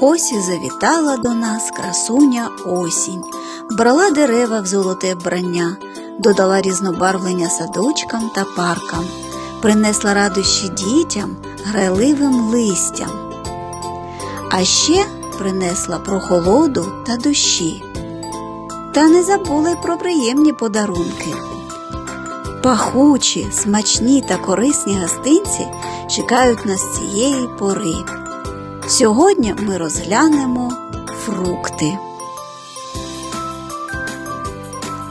Ось і завітала до нас красуня осінь, брала дерева в золоте вбрання, додала різнобарвлення садочкам та паркам, принесла радощі дітям грайливим листям, а ще принесла прохолоду та дощі. Та не забула й про приємні подарунки. Пахучі, смачні та корисні гостинці чекають нас цієї пори. Сьогодні ми розглянемо фрукти.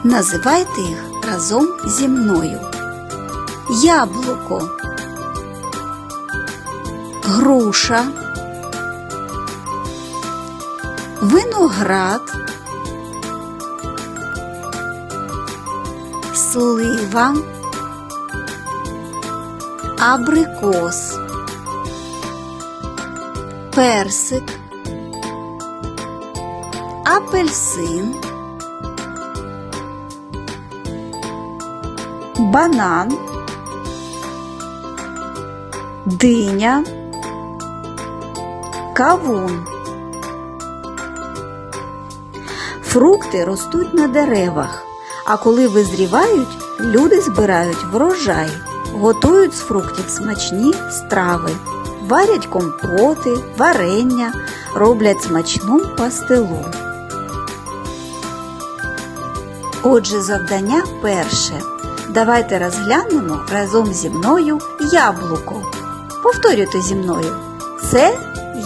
Називайте їх разом зі мною. Яблуко, груша, виноград, слива, абрикос персик, апельсин, банан, диня, кавун. Фрукти ростуть на деревах, а коли визрівають, люди збирають врожай, готують з фруктів смачні страви варять компоти, варення, роблять смачну пастилу. Отже, завдання перше. Давайте розглянемо разом зі мною яблуко. Повторюйте зі мною. Це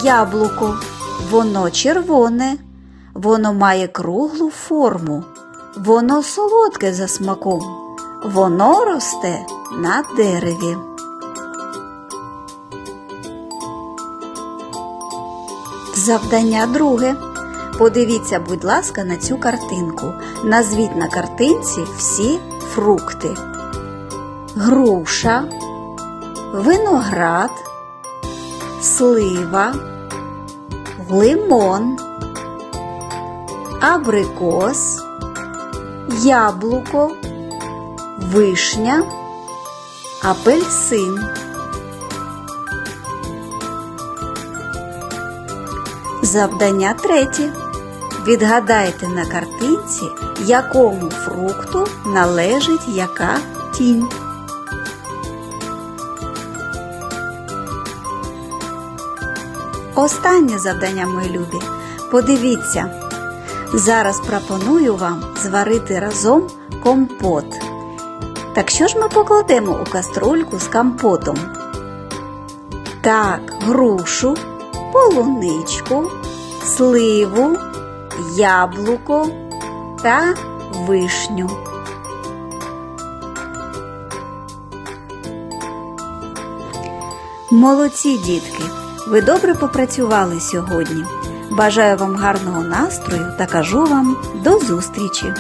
яблуко. Воно червоне, воно має круглу форму, воно солодке за смаком, воно росте на дереві. Завдання друге. Подивіться, будь ласка, на цю картинку. Назвіть на картинці всі фрукти: груша, виноград, слива, лимон, абрикос, яблуко, вишня, апельсин. Завдання третє. Відгадайте на картинці, якому фрукту належить яка тінь. Останнє завдання, мої любі. Подивіться. Зараз пропоную вам зварити разом компот. Так що ж ми покладемо у каструльку з компотом? Так, грушу полуничку, сливу, яблуко та вишню. Молодці дітки! Ви добре попрацювали сьогодні. Бажаю вам гарного настрою та кажу вам до зустрічі!